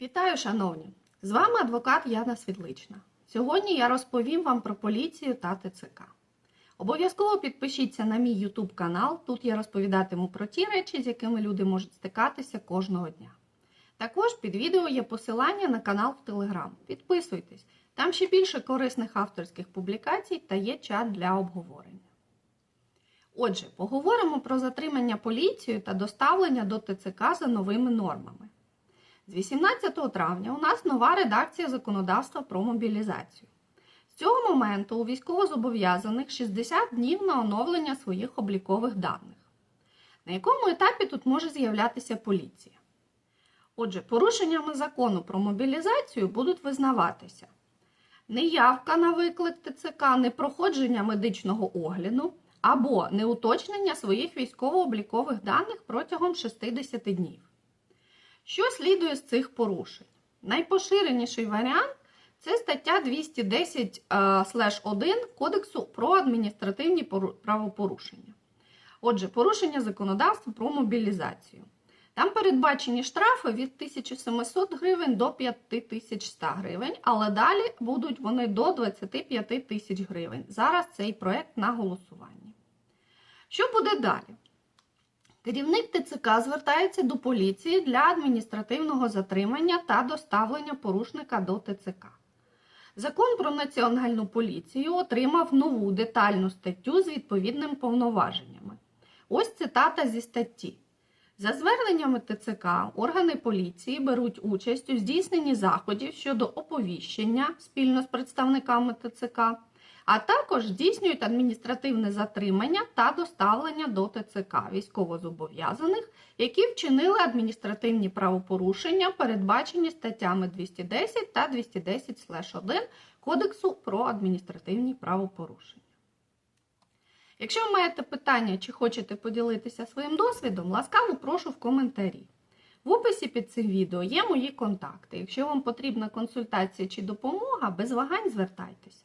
Вітаю, шановні! З вами адвокат Яна Світлична. Сьогодні я розповім вам про поліцію та ТЦК. Обов'язково підпишіться на мій YouTube канал. Тут я розповідатиму про ті речі, з якими люди можуть стикатися кожного дня. Також під відео є посилання на канал в Telegram. Підписуйтесь, там ще більше корисних авторських публікацій та є чат для обговорення. Отже, поговоримо про затримання поліцією та доставлення до ТЦК за новими нормами. З 18 травня у нас нова редакція законодавства про мобілізацію. З цього моменту у військовозобов'язаних 60 днів на оновлення своїх облікових даних. На якому етапі тут може з'являтися поліція? Отже, порушеннями закону про мобілізацію будуть визнаватися неявка на виклик ТЦК, непроходження медичного огляду або неуточнення своїх військово-облікових даних протягом 60 днів. Що слідує з цих порушень? Найпоширеніший варіант це стаття 210-1 Кодексу про адміністративні правопорушення. Отже, порушення законодавства про мобілізацію. Там передбачені штрафи від 1700 гривень до 5100 гривень, але далі будуть вони до 25 тисяч гривень. Зараз цей проект на голосуванні. Що буде далі? Керівник ТЦК звертається до поліції для адміністративного затримання та доставлення порушника до ТЦК. Закон про національну поліцію отримав нову детальну статтю з відповідними повноваженнями. Ось цитата зі статті. За зверненнями ТЦК органи поліції беруть участь у здійсненні заходів щодо оповіщення спільно з представниками ТЦК, а також здійснюють адміністративне затримання та доставлення до ТЦК військовозобов'язаних, які вчинили адміністративні правопорушення, передбачені статтями 210 та 210-1 Кодексу про адміністративні правопорушення. Якщо ви маєте питання чи хочете поділитися своїм досвідом, ласкаво прошу в коментарі. В описі під цим відео є мої контакти. Якщо вам потрібна консультація чи допомога, без вагань звертайтеся.